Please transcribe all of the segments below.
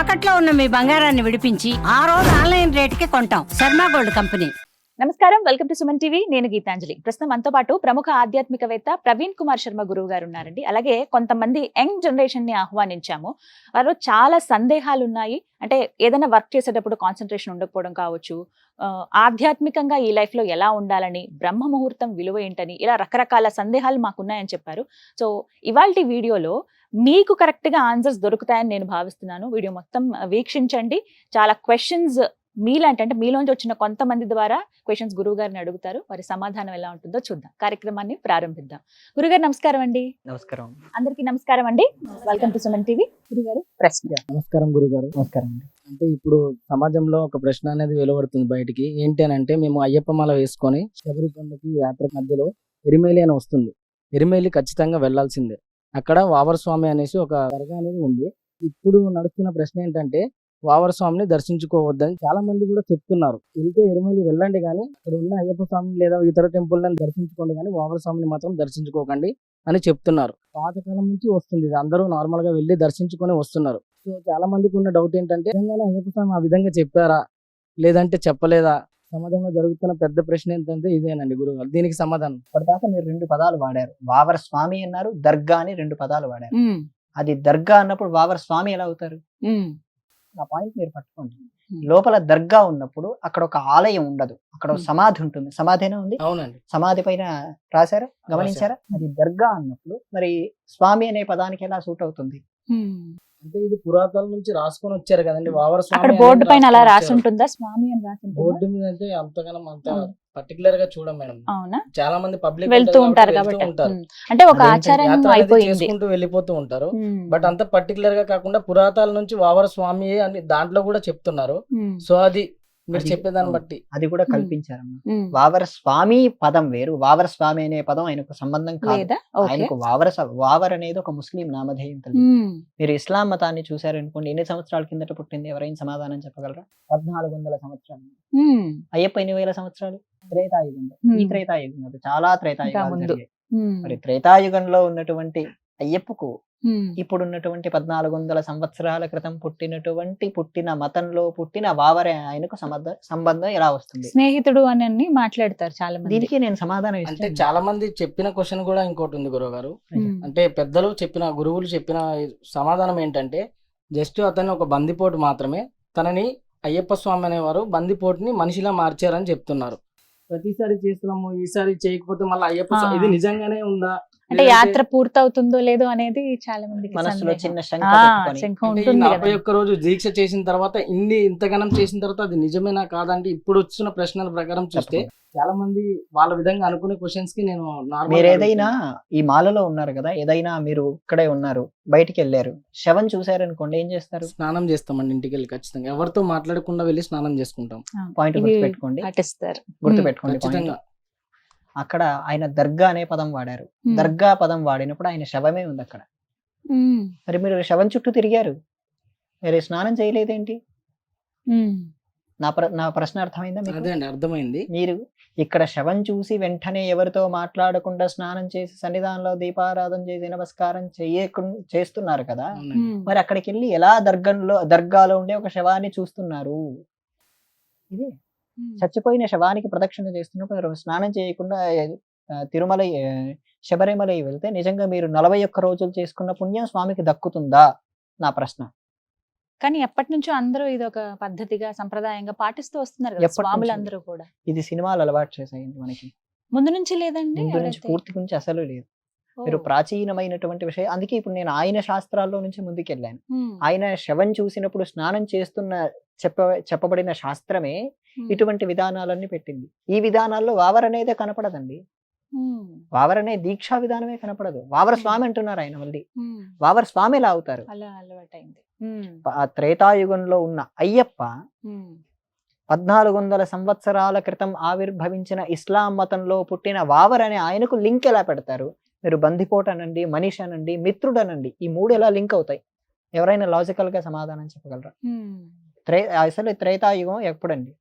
తాకట్లో ఉన్న మీ బంగారాన్ని విడిపించి ఆ రోజు ఆన్లైన్ రేటుకి కొంటాం. Sharma gold company. నమస్కారం. Welcome to Suman TV. నేను గీతాంజలి. ప్రస్తుతం మనతో పాటు ప్రముఖ ఆధ్యాత్మికవేత్త ప్రవీణ్ కుమార్ శర్మ గురువు గారు ఉన్నారండి. అలాగే కొంతమంది యంగ్ జనరేషన్ని ఆహ్వానించాము. వారు చాలా సందేహాలు ఉన్నాయి అంటే ఏదైనా వర్క్ చేసేటప్పుడు కాన్సన్ట్రేషన్ ఉండకపోవడం కావచ్చు. ఆధ్యాత్మికంగా ఈ లైఫ్లో ఎలా ఉండాలని బ్రహ్మ ముహూర్తం విలువ ఏంటని ఇలా రకరకాల సందేహాలు మాకున్నాయని చెప్పారు. సో ఇవాళ వీడియోలో మీకు కరెక్ట్గా ఆన్సర్స్ దొరుకుతాయని నేను భావిస్తున్నాను. వీడియో మొత్తం వీక్షించండి. చాలా క్వశ్చన్స్ మీలాంటి అంటే మీలోంచి వచ్చిన కొంతమంది ద్వారా క్వశ్చన్స్ గురువు గారిని అడుగుతారు. వారి సమాధానం ఎలా ఉంటుందో చూద్దాం. కార్యక్రమాన్ని ప్రారంభిద్దాం. గురుగారు నమస్కారం అండి. నమస్కారం. అందరికీ నమస్కారం అండి. వెల్కమ్ టు సుమన్ టీవీ గురుగారు. ప్రశ్న. నమస్కారం గురుగారు. నమస్కారం అండి. అంటే ఇప్పుడు సమాజంలో ఒక ప్రశ్న అనేది వెలువడుతుంది బయటికి. ఏంటి అని అంటే మేము అయ్యప్ప మాల వేసుకొని శబరికొండకి యాత్ర మధ్యలో ఎరిమేలి అని వస్తుంది. ఎరిమేలి ఖచ్చితంగా వెళ్ళాల్సిందే. అక్కడ వావరస్వామి అనేసి ఒక దర్గా అనేది ఉంది. ఇప్పుడు నడుస్తున్న ప్రశ్న ఏంటంటే వావరస్వామిని దర్శించుకోవద్దని చాలా మంది కూడా చెప్తున్నారు. వెళ్తే ఎరుమలి వెళ్ళండి కానీ అక్కడ ఉన్న అయ్యప్ప స్వామిని లేదా ఇతర టెంపుల్ని దర్శించుకోండి కానీ వావరస్వామిని మాత్రం దర్శించుకోకండి అని చెప్తున్నారు. పాతకాలం నుంచి వస్తుంది ఇది. అందరూ నార్మల్గా వెళ్ళి దర్శించుకొని వస్తున్నారు. సో చాలా మందికి ఉన్న డౌట్ ఏంటంటే నిజంగానే అయ్యప్ప స్వామి ఆ విధంగా చెప్పారా? లేదంటే చెప్పలేదా? సమాజంలో జరుగుతున్న పెద్ద ప్రశ్న ఏంటంటే ఇదేనండి గురువు దీనికి సమాధానం. ఇప్పటిదాకా మీరు రెండు పదాలు వాడారు. వావర స్వామి అన్నారు దర్గా అని రెండు పదాలు వాడారు. అది దర్గా అన్నప్పుడు వావర స్వామి ఎలా అవుతారు? ఆ పాయింట్ మీరు పట్టుకోండి. లోపల దర్గా ఉన్నప్పుడు అక్కడ ఒక ఆలయం ఉండదు. అక్కడ. సమాధి ఉంటుంది. సమాధినే ఉంది? అవునండి. సమాధి పైన రాశారా? గమనించారా? అది దర్గా అన్నప్పుడు మరి స్వామి అనే పదానికి ఎలా సూట్ అవుతుంది? అంటే ఇది పురాతన నుంచి రాసుకొని వచ్చారు కదండి వావర స్వామి అక్కడ బోర్డు పైన అలా రాసి. ఉంటుందా స్వామి అని రాసి ఉంటుందా బోర్డు మీద అంటే అంతగానం అంత. పర్టికులర్గా చూడం మేడం అవునా చాలా మంది పబ్లిక్ వెళ్తూ ఉంటారు కాబట్టి. అంటే ఒక ఆచారం అయిపోయింది చేసుకుంటూ వెళ్ళిపోతూ ఉంటారు. బట్ అంత పర్టికులర్గా కాకుండా పురాతన నుంచి వావర స్వామి అని దాంట్లో కూడా చెప్తున్నారు. సో అది మీరు చెప్పేదాన్ని. బట్టి. అది కూడా. కల్పించారమ్మా. వావర స్వామి పదం వేరు. వావర స్వామి అనే పదం ఆయనకు సంబంధం కాదు. ఆయనకు వావర వావర్ అనేది ఒక ముస్లిం నామధేయం తల్లి. ఉమ్. మీరు ఇస్లాం మతాన్ని చూశారనుకోండి ఎన్ని సంవత్సరాల కిందట పుట్టింది? ఎవరైనా సమాధానం చెప్పగలరా? పద్నాలుగు వందల సంవత్సరాలు. అయ్యప్ప ఎన్ని వేల సంవత్సరాలు? త్రేతాయుగంలో ఈ. త్రేతాయుగం. చాలా ఉమ్. మరి త్రేతాయుగంలో ఉన్నటువంటి అయ్యప్పకు ఉమ్. ఇప్పుడు ఉన్నటువంటి పద్నాలుగు వందల సంవత్సరాల క్రితం పుట్టినటువంటి పుట్టిన మతంలో పుట్టిన వావరే ఆయనకు సంబంధం సంబంధం ఎలా వస్తుంది స్నేహితుడు అని అన్ని మాట్లాడతారు చాలా మంది దీనికి నేను సమాధానం అంటే చాలా మంది చెప్పిన క్వశ్చన్ కూడా ఇంకోటి ఉంది గురువు గారు. అంటే పెద్దలు చెప్పిన గురువులు చెప్పిన సమాధానం ఏంటంటే జస్ట్ అతను ఒక బందిపోటు మాత్రమే తనని అయ్యప్ప స్వామి అనేవారు బందిపోటుని మనిషిలా మార్చారని చెప్తున్నారు ప్రతిసారి చేస్తున్నాము ఈసారి చేయకపోతే మళ్ళీ అయ్యప్ప. ఇది నిజంగానే ఉందా అంటే యాత్ర పూర్తవుతుందో లేదో అనేది చాలా మందికి మనసులో సందేహం. చిన్న శంక ఉంటుంది నలభై ఒక్క రోజు దీక్ష చేసిన తర్వాత ఇన్ని ఇంతగానం చేసిన తర్వాత అది నిజమేనా కాదంటే ఇప్పుడు వచ్చిన ప్రశ్నల ప్రకారం చూస్తే. చాలా మంది వాళ్ళ విధంగా అనుకునే క్వశ్చన్స్కి నేను మీరు ఏదైనా ఈ మాలలో ఉన్నారు కదా ఏదైనా మీరు ఇక్కడే ఉన్నారు బయటికి వెళ్ళారు శవం చూసారనుకోండి ఏం చేస్తారు? స్నానం చేస్తామండి ఇంటికి వెళ్ళి ఖచ్చితంగా. ఎవరితో మాట్లాడకుండా వెళ్ళి స్నానం చేసుకుంటాం. పాయింట్ గుర్తుపెట్టుకోండి. గుర్తుపెట్టుకోండి. ఖచ్చితంగా. అక్కడ ఆయన దర్గా అనే పదం వాడారు. దర్గా పదం వాడినప్పుడు ఆయన శవమే ఉంది అక్కడ. మరి మీరు శవం చుట్టూ తిరిగారు మీరు స్నానం చేయలేదేంటి. నా ప్ర నా ప్రశ్న అర్థమైందా మీకు అదే అండి అర్థమైంది మీరు ఇక్కడ శవం చూసి వెంటనే ఎవరితో మాట్లాడకుండా స్నానం చేసి సన్నిధానంలో దీపారాధన చేసి నమస్కారం చేయకుండా చేస్తున్నారు కదా. మరి అక్కడికి వెళ్ళి ఎలా దర్గంలో దర్గాలో ఉండే ఒక శవాన్ని చూస్తున్నారు ఇది. చచ్చిపోయిన శవానికి ప్రదక్షిణ చేస్తున్నప్పుడు మీరు స్నానం చేయకుండా తిరుమల శబరిమల వెళ్తే నిజంగా మీరు నలభై ఒక్క రోజులు చేసుకున్న పుణ్యం స్వామికి దక్కుతుందా నా ప్రశ్న కానీ ఎప్పటి నుంచో అందరూ ఇది ఒక పద్ధతిగా సంప్రదాయంగా పాటిస్తూ వస్తున్నారు కదా ఎప్పటి స్వాములు నుంచి? అందరూ కూడా ఇది సినిమాలు అలవాటు చేసాయండి మనకి ముందు నుంచి లేదండి? పూర్తి నుంచి అసలు లేదు. మీరు ప్రాచీనమైనటువంటి విషయం. అందుకే ఇప్పుడు నేను ఆయన శాస్త్రాల్లో నుంచి ముందుకెళ్ళాను. ఆయన శవం చూసినప్పుడు స్నానం చేస్తున్న చెప్ప చెప్పబడిన శాస్త్రమే. ఇటువంటి విధానాలన్నీ పెట్టింది. ఈ విధానాల్లో వావర్ అనేదే కనపడదండి. వావర్ అనే దీక్షా విధానమే కనపడదు. వావర స్వామి అంటున్నారు ఆయన మళ్ళీ. వావర్ స్వామి ఎలా అవుతారు? త్రేతాయుగంలో ఉన్న అయ్యప్ప. పద్నాలుగు వందల సంవత్సరాల క్రితం ఆవిర్భవించిన ఇస్లాం మతంలో పుట్టిన వావర్ అనే ఆయనకు లింక్ ఎలా పెడతారు? మీరు బందిపోట్ అనండి మనీష్ అనండి మిత్రుడు అనండి ఈ మూడు ఎలా లింక్ అవుతాయి? ఎవరైనా లాజికల్గా సమాధానం చెప్పగలరా. త్రే అసలు త్రేతాయుగం ఎప్పుడండి?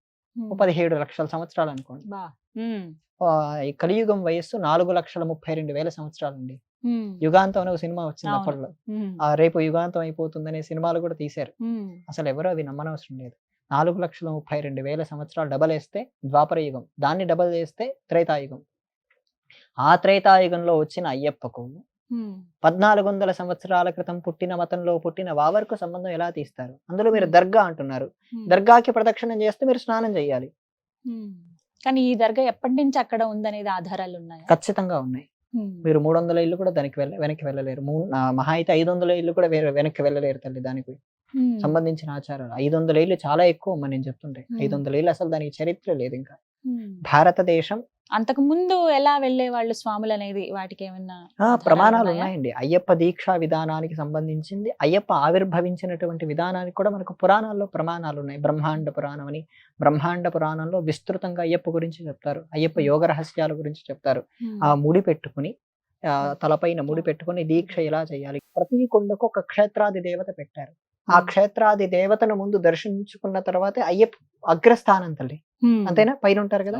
పదిహేడు లక్షల సంవత్సరాలు అనుకోండి. కలియుగం వయస్సు నాలుగు లక్షల ముప్పై రెండు వేల సంవత్సరాలండి. ఉమ్, యుగాంతం అనే ఒక సినిమా వచ్చింది. అప్పట్లో. ఆ రేపు యుగాంతం అయిపోతుందనే సినిమాలు కూడా తీశారు. అసలు ఎవరు అవి నమ్మనవసరం లేదు. నాలుగు లక్షల ముప్పై రెండు వేల సంవత్సరాలు డబల్ వేస్తే ద్వాపర యుగం దాన్ని డబల్ చేస్తే త్రేతాయుగం. ఆ త్రేతాయుగంలో వచ్చిన అయ్యప్పకు పద్నాలుగు వందల సంవత్సరాల క్రితం పుట్టిన మతంలో పుట్టిన వావర్కు సంబంధం ఎలా తీస్తారు? అందులో మీరు దర్గా అంటున్నారు. దర్గాకి ప్రదక్షిణం చేస్తే మీరు స్నానం చేయాలి. కానీ ఈ దర్గా ఎప్పటి నుంచి అక్కడ ఉందనేది ఆధారాలు ఉన్నాయా? ఖచ్చితంగా ఉన్నాయి. మీరు మూడు వందల ఇల్లు కూడా దానికి వెళ్ళ వెనక్కి వెళ్ళలేరు. మహా అయితే ఐదు వందల ఇల్లు కూడా వేరే వెనక్కి వెళ్ళలేరు తల్లి దానికి సంబంధించిన ఆచారాలు. ఐదు వందల ఇల్లు చాలా ఎక్కువ అమ్మ నేను చెప్తుంటే. ఐదు వందల ఇల్లు అసలు దానికి చరిత్ర లేదు ఇంకా. భారతదేశం అంతకు ముందు ఎలా వెళ్ళే వాళ్ళు స్వాములు అనేది వాటికి ఏమన్నా ప్రమాణాలు ఉన్నాయా? ఉన్నాయండి. అయ్యప్ప దీక్షా విధానానికి సంబంధించింది అయ్యప్ప ఆవిర్భవించినటువంటి విధానానికి కూడా మనకు పురాణాల్లో ప్రమాణాలు ఉన్నాయి. బ్రహ్మాండ పురాణం అని. బ్రహ్మాండ పురాణంలో విస్తృతంగా అయ్యప్ప గురించి చెప్తారు. అయ్యప్ప యోగ రహస్యాల గురించి చెప్తారు. ఆ ముడి పెట్టుకుని ఆ, తలపైన ముడి పెట్టుకుని దీక్ష ఎలా చేయాలి? ప్రతి కొండకు ఒక క్షేత్రాది దేవత పెట్టారు. ఆ క్షేత్రాది దేవతను ముందు దర్శించుకున్న తర్వాత అయ్యప్ప అగ్రస్థానం తల్లి. అంతేనా? పైన ఉంటారు కదా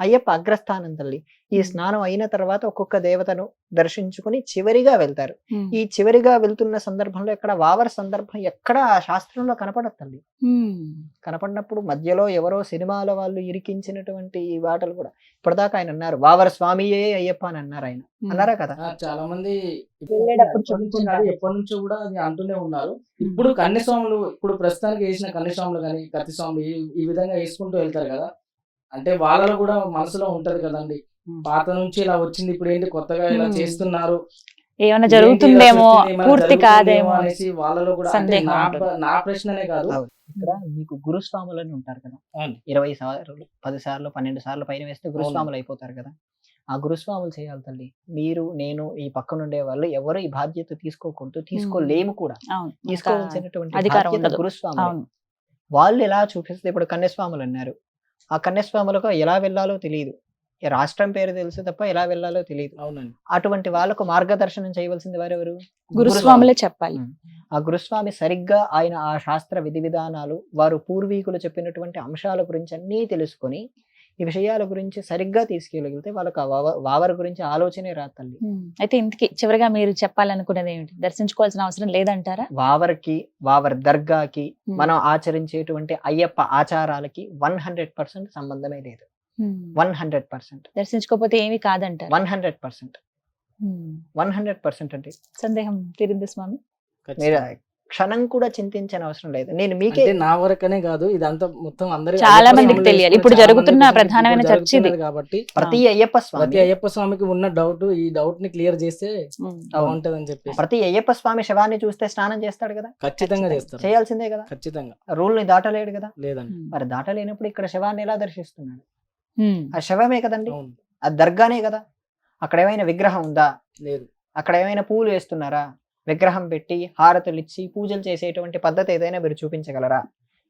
అయ్యప్ప అగ్రస్థానం తల్లి. ఈ. స్నానం అయిన తర్వాత ఒక్కొక్క దేవతను దర్శించుకుని చివరిగా వెళ్తారు. ఈ చివరిగా వెళ్తున్న సందర్భంలో ఎక్కడ వావర సందర్భం ఎక్కడ ఆ శాస్త్రంలో కనపడదు తల్లి. ఉమ్, కనపడినప్పుడు మధ్యలో ఎవరో సినిమాల వాళ్ళు ఇరికించినటువంటి ఈ వాటలు కూడా. ఇప్పటిదాకా ఆయన అన్నారు వావర స్వామియే అయ్యప్ప అని అన్నారు ఆయన. అన్నారా కదా? చాలా మంది వెళ్ళేటప్పుడు ఎప్పటి నుంచి చెప్పుకుంటారు. కాదు, ఎప్పటి నుంచో కూడా అది అంటూనే ఉన్నారు. ఇప్పుడు కన్యస్వాములు ఇప్పుడు ప్రస్తుతానికి వేసిన కన్యస్వాములు కానీ కత్తి స్వాములు ఈ- ఈ విధంగా వేసుకుంటూ వెళ్తారు కదా? అంటే వాళ్ళలో కూడా మనసులో ఉంటది కదండి. పాత నుంచి ఇలా వచ్చింది ఇప్పుడు ఏంటి కొత్తగా ఇలా. చేస్తున్నారు? ఇలా జరుగుతుందేమో ఏమైనా పూర్తి కాదేమో అనేసి వాళ్ళలో కూడా అంటే నా ప్రశ్ననే కాదు. ఇక్కడ మీకు గురుస్వాములని ఉంటారు కదా. ఇరవై సార్లు పది సార్లు పన్నెండు సార్లు పైన వేస్తే గురుస్వాములు అయిపోతారు కదా. ఆ గురుస్వాములు చేయాలి తల్లి. మీరు నేను ఈ పక్కన ఉండే వాళ్ళు ఎవరు ఈ బాధ్యత తీసుకోకూడదు తీసుకోలేము కూడా. తీసుకోవాల్సినటువంటి. గురుస్వాములు. వాళ్ళు ఎలా చూపిస్తే ఇప్పుడు కన్యస్వాములు అన్నారు. ఆ కన్యస్వాములకు ఎలా వెళ్ళాలో తెలియదు ఈ రాష్ట్రం పేరు తెలుసు తప్ప ఎలా వెళ్ళాలో తెలియదు అవునండి. అటువంటి వాళ్ళకు మార్గదర్శనం చేయవలసింది వారెవరు? గురుస్వాములే చెప్పాలి. ఆ గురుస్వామి సరిగ్గా ఆయన ఆ శాస్త్ర విధి విధానాలు వారు పూర్వీకులు చెప్పినటువంటి అంశాల గురించి అన్నీ తెలుసుకొని ఈ విషయాల గురించి సరిగ్గా తీసుకెళ్ళగలిగితే వాళ్ళకి వావర గురించి ఆలోచనే రాదు తల్లి. అయితే ఇంతకి చివరిగా మీరు చెప్పాలనుకున్నది ఏమిటి? దర్శించుకోవాల్సిన అవసరం లేదంటారా? వావర్కి వావర్ దర్గాకి మనం ఆచరించేటువంటి అయ్యప్ప ఆచారాలకి వన్ హండ్రెడ్ పర్సెంట్ సంబంధమే లేదు. One hundred percent. దర్శించుకోకపోతే ఏమీ కాదంటారు? One hundred percent. One hundred percent అంటే? సందేహం తీరింది స్వామి. క్షణం కూడా చింతించని అవసరం లేదు. నేను మీకే అంటే నా వరకనే కాదు ఇదంతా మొత్తం అందరి చాలా మందికి తెలియాలి. ఇప్పుడు జరుగుతున్న ప్రధానమైన చర్చ ఇది. కాబట్టి ప్రతి అయ్యప్ప ప్రతి స్వామి. అయ్యప్ప స్వామికి ఉన్న డౌట్ ఈ డౌట్ని క్లియర్ చేస్తే బాగుంటది అని చెప్పేసి. ప్రతి అయ్యప్ప స్వామి శవాన్ని చూస్తే స్నానం చేస్తాడు కదా? ఖచ్చితంగా చేస్తారు. చేయాల్సిందే కదా? ఖచ్చితంగా. రూల్ని దాటలేడు కదా? లేదండి. మరి దాటలేనప్పుడు ఇక్కడ శవాన్ని ఎలా దర్శిస్తున్నాడు? ఆ శవమే కదండి? ఆ దర్గానే కదా? అక్కడ ఏమైనా విగ్రహం ఉందా? లేదు. అక్కడ ఏమైనా పూలు వేస్తున్నారా? విగ్రహం పెట్టి హారతులు ఇచ్చి పూజలు చేసేటువంటి పద్ధతి ఏదైనా మీరు చూపించగలరా?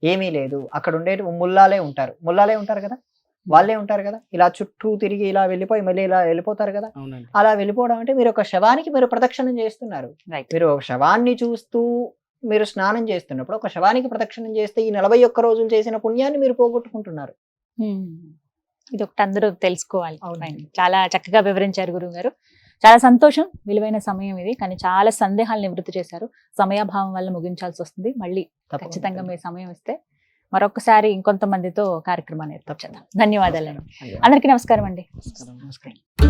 ఏమీ లేదు. అక్కడ ఉండే ముల్లాలే ఉంటారు. ముల్లాలే ఉంటారు కదా? వాళ్ళే ఉంటారు కదా? ఇలా చుట్టూ తిరిగి ఇలా వెళ్ళిపోయి మళ్ళీ ఇలా వెళ్ళిపోతారు కదా? అలా వెళ్ళిపోవడం అంటే మీరు ఒక శవానికి మీరు ప్రదక్షిణం చేస్తున్నారు. మీరు ఒక శవాన్ని చూస్తూ మీరు స్నానం చేస్తున్నప్పుడు ఒక శవానికి ప్రదక్షిణం చేస్తే ఈ నలభై ఒక్క రోజులు చేసిన పుణ్యాన్ని మీరు పోగొట్టుకుంటున్నారు. ఇది ఒకటి అందరూ తెలుసుకోవాలి. చాలా చక్కగా వివరించారు గురువు గారు చాలా సంతోషం విలువైన సమయం ఇది. కానీ చాలా సందేహాలు నివృత్తి చేశారు. సమయాభావం వల్ల ముగించాల్సి వస్తుంది. మళ్ళీ. ఖచ్చితంగా మీ సమయం ఇస్తే మరొకసారి ఇంకొంతమందితో కార్యక్రమాన్ని ఏర్పాటు చేద్దాం. ధన్యవాదాలండి. ధన్యవాదాలు. అందరికీ నమస్కారం అండి. నమస్కారం.